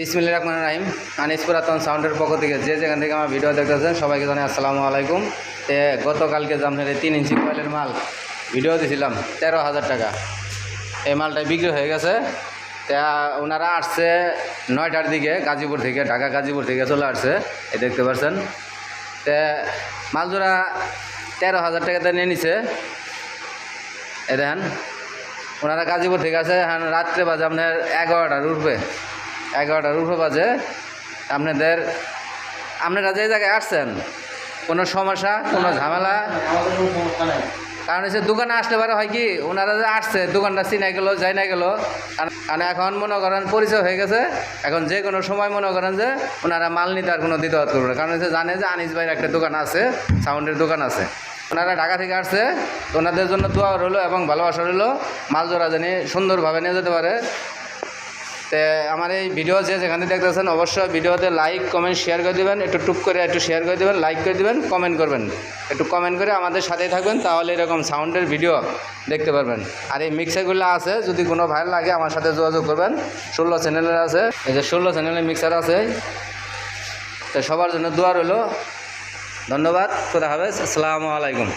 বিসমিল্লা রহমান রাহিম। আনিস পুরাতন সাউন্ডের পক্ষ থেকে যে যেখান থেকে আমার ভিডিও দেখতেছেন, সবাইকে জানাই আসসালামু আলাইকুম। তে গতকালকে যে আপনার তিন ইঞ্চি কয়েলের মাল ভিডিও দিয়েছিলাম তেরো হাজার টাকা। এই মালটা বিক্রি হয়ে গেছে। তা ওনারা আসছে নয়টার দিকে, গাজীপুর থেকে, ঢাকা গাজীপুর থেকে চলে আসছে। এই দেখতে পাচ্ছেন তে মালজোড়া তেরো হাজার টাকাতে নিয়ে নিছে। এ দেখেন, ওনারা গাজীপুর থেকে আছে এখন রাত্রে বাজে আপনার এগারোটার উঠবে এগারোটার উঠবে বাজে। আপনাদের আপনারা যে জায়গায় আসছেন, কোনো সমস্যা, কোনো ঝামেলা? কারণ হচ্ছে দোকানে আসলে পারে হয় কি, ওনারা যে আসছে, দোকানটা চিনাই গেলো, যাই না গেলো, কারণ এখন মনে করেন পরিচয় হয়ে গেছে। এখন যে কোনো সময় মনে করেন যে ওনারা মাল নিতে আর কোনো দ্বিতীয় করবে না। কারণ হচ্ছে জানে যে আনিস ভাইয়ের একটা দোকান আছে, সাউন্ডের দোকান আছে। ওনারা ঢাকা থেকে আসছে, ওনাদের জন্য দোয়া রইল এবং ভালোবাসা রইল। মাল জোড়া জানি সুন্দরভাবে নিয়ে যেতে পারে। তে আমার এই ভিডিও যে যেখানে দেখতেছেন, অবশ্যই ভিডিওতে লাইক কমেন্ট শেয়ার করে দেবেন। একটু টুক করে একটু শেয়ার করে দেবেন লাইক করে দেবেন কমেন্ট করবেন। একটু কমেন্ট করে আমাদের সাথেই থাকবেন, তাহলে এরকম সাউন্ডের ভিডিও দেখতে পারবেন। আর এই মিক্সারগুলো আছে, যদি কোনো ভালো লাগে আমার সাথে যোগাযোগ করবেন। ষোলো চ্যানেলের আছে, এই যে ষোলো চ্যানেলের মিক্সার আছে। তো সবার জন্য দোয়া রইল। ধন্যবাদ, খুদা হাফেজ, আসসালামু আলাইকুম।